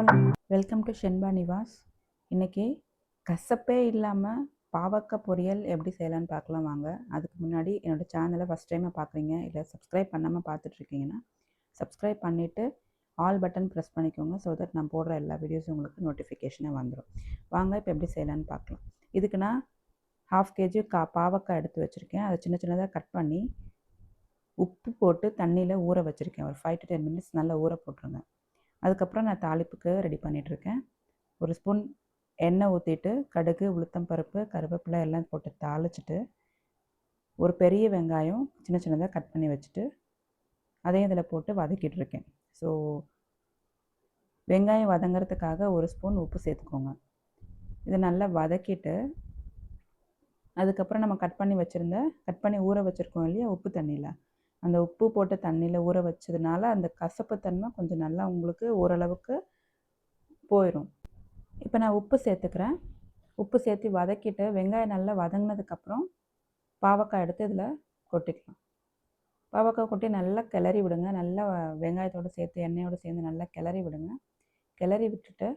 Hello welcome to Shenba Nivas இன்றைக்கி கசப்பே இல்லாமல் பாவக்காய் பொரியல் எப்படி செய்யலான்னு பார்க்கலாம் வாங்க. அதுக்கு முன்னாடி என்னோடய சேனலை ஃபஸ்ட் டைமாக பார்க்குறீங்க இல்லை சப்ஸ்கிரைப் பண்ணாமல் பார்த்துட்ருக்கீங்கன்னா சப்ஸ்கிரைப் பண்ணிவிட்டு ஆல் பட்டன் ப்ரெஸ் பண்ணிக்கோங்க ஸோ தட் நான் போடுற எல்லா வீடியோஸும் உங்களுக்கு நோட்டிஃபிகேஷனே வந்துடும் வாங்க இப்போ எப்படி செய்யலான்னு பார்க்கலாம். இதுக்கு நான் ஹாஃப் கேஜி கா பாவக்காய் எடுத்து வச்சுருக்கேன். அதை சின்ன சின்னதாக கட் பண்ணி உப்பு போட்டு தண்ணியில் ஊற வச்சுருக்கேன். ஒரு ஃபைவ் டு டென் மினிட்ஸ் நல்லா ஊற போட்டுருங்க. அதுக்கப்புறம் நான் தாளிப்புக்கு ரெடி பண்ணிகிட்ருக்கேன் ஒரு ஸ்பூன் எண்ணெய் ஊற்றிட்டு கடுகு உளுத்தம் பருப்பு கருவேப்பிலை எல்லாம் போட்டு தாளிச்சிட்டு ஒரு பெரிய வெங்காயம் சின்ன சின்னதாக கட் பண்ணி வச்சுட்டு அதையும் இதில் போட்டு வதக்கிட்டு இருக்கேன் ஸோ வெங்காயம் வதங்கிறதுக்காக ஒரு ஸ்பூன் உப்பு சேர்த்துக்கோங்க. இதை நல்லா வதக்கிட்டு அதுக்கப்புறம் நம்ம கட் பண்ணி வச்சுருந்த கட் பண்ணி ஊற வச்சுருக்கோம் இல்லையா உப்பு தண்ணியில். அந்த உப்பு போட்ட தண்ணியில் ஊற வச்சதுனால அந்த கசப்பு தன்மை கொஞ்சம் நல்லா உங்களுக்கு ஓரளவுக்கு போயிடும் இப்போ நான் உப்பு சேர்த்துக்கிறேன். உப்பு சேர்த்து வதக்கிட்டு வெங்காயம் நல்லா வதங்கினதுக்கப்புறம் பாவக்காய் எடுத்து இதில் கொட்டிக்கலாம். பாவக்காய் கொட்டி நல்லா கிளறி விடுங்க. நல்லா வெங்காயத்தோடு சேர்த்து எண்ணெயோடு சேர்ந்து நல்லா கிளறி விடுங்க. கிளறி விட்டுட்டு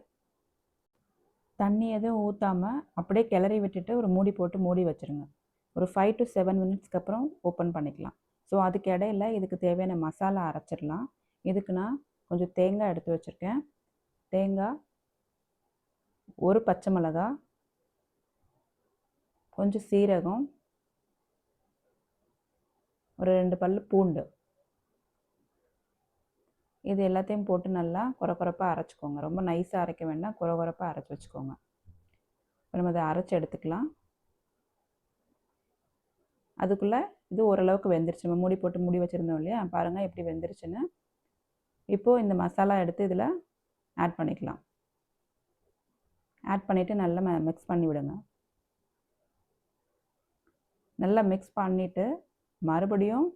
தண்ணி எதுவும் ஊற்றாமல் அப்படியே கிளறி விட்டுட்டு ஒரு மூடி போட்டு மூடி வச்சுருங்க. ஒரு ஃபைவ் டு செவன் மினிட்ஸ்க்கு அப்புறம் ஓப்பன் பண்ணிக்கலாம். ஸோ அதுக்கு இடையில இதுக்கு தேவையான மசாலா அரைச்சிடலாம். இதுக்கு நான் கொஞ்சம் தேங்காய் எடுத்து வச்சுருக்கேன். தேங்காய் ஒரு பச்சை மிளகா கொஞ்சம் சீரகம் ஒரு ரெண்டு பல் பூண்டு. இது எல்லாத்தையும் போட்டு நல்லா குறை அரைச்சிக்கோங்க. ரொம்ப நைஸாக அரைக்க வேண்டாம். குறை குறைப்பாக அரைச்சி வச்சுக்கோங்க. இப்போ நம்ம அதை அரைச்சி எடுத்துக்கலாம். அதுக்குள்ளே இது ஓரளவுக்கு வெந்துருச்சு. நம்ம மூடி போட்டு மூடி வச்சுருந்தோம் இல்லையா? பாருங்கள் எப்படி வெந்துருச்சுன்னு. இப்போது இந்த மசாலா எடுத்து இதில் ஆட் பண்ணிக்கலாம். ஆட் பண்ணிவிட்டு நல்லா மிக்ஸ் பண்ணி விடுங்க. நல்லா மிக்ஸ் பண்ணிவிட்டு மறுபடியும்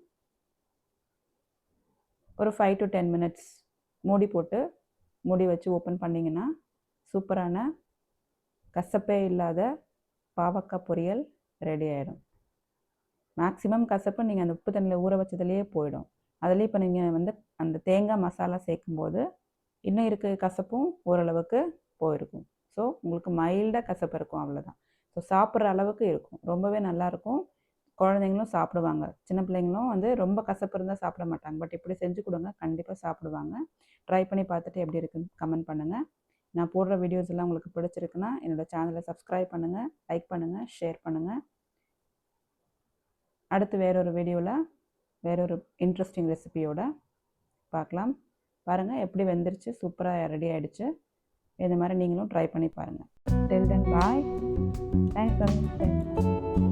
ஒரு ஃபைவ் டு டென் மினிட்ஸ் மூடி போட்டு மூடி வச்சு ஓப்பன் பண்ணிங்கன்னா சூப்பரான கசப்பே இல்லாத பாவக்காய் பொரியல் ரெடி ஆகிடும் மேக்ஸிமம் கசப்பு நீங்கள் அந்த உப்பு தண்ணியில் ஊற வச்சதுலேயே போயிடும். அதுலேயே இப்போ நீங்கள் வந்து அந்த தேங்காய் மசாலா சேர்க்கும்போது இன்னும் இருக்க கசப்பும் ஓரளவுக்கு போயிருக்கும். ஸோ உங்களுக்கு மைல்டாக கசப்பு இருக்கும் அவ்வளோதான் ஸோ சாப்பிட்ற அளவுக்கு இருக்கும். ரொம்பவே நல்லாயிருக்கும் குழந்தைங்களும் சாப்பிடுவாங்க. சின்ன பிள்ளைங்களும் வந்து ரொம்ப கசப்பு இருந்தால் சாப்பிட மாட்டாங்க. பட் இப்படி செஞ்சு கொடுங்க. கண்டிப்பாக சாப்பிடுவாங்க. ட்ரை பண்ணி பார்த்துட்டு எப்படி இருக்குன்னு கமெண்ட் பண்ணுங்கள் நான் போடுற வீடியோஸ் எல்லாம் உங்களுக்கு பிடிச்சிருக்குன்னா என்னோடய சேனலை சப்ஸ்கிரைப் பண்ணுங்கள் லைக் பண்ணுங்கள் ஷேர் பண்ணுங்கள் அடுத்து வேறொரு வீடியோவில் வேறொரு இன்ட்ரெஸ்டிங் ரெசிபியோட பார்க்கலாம். பாருங்கள் எப்படி வெந்துருச்சு சூப்பராக ரெடி ஆகிடுச்சு இந்த மாதிரி நீங்களும் ட்ரை பண்ணி பாருங்கள் டெல் தென் பாய் தேங்க்ஸ்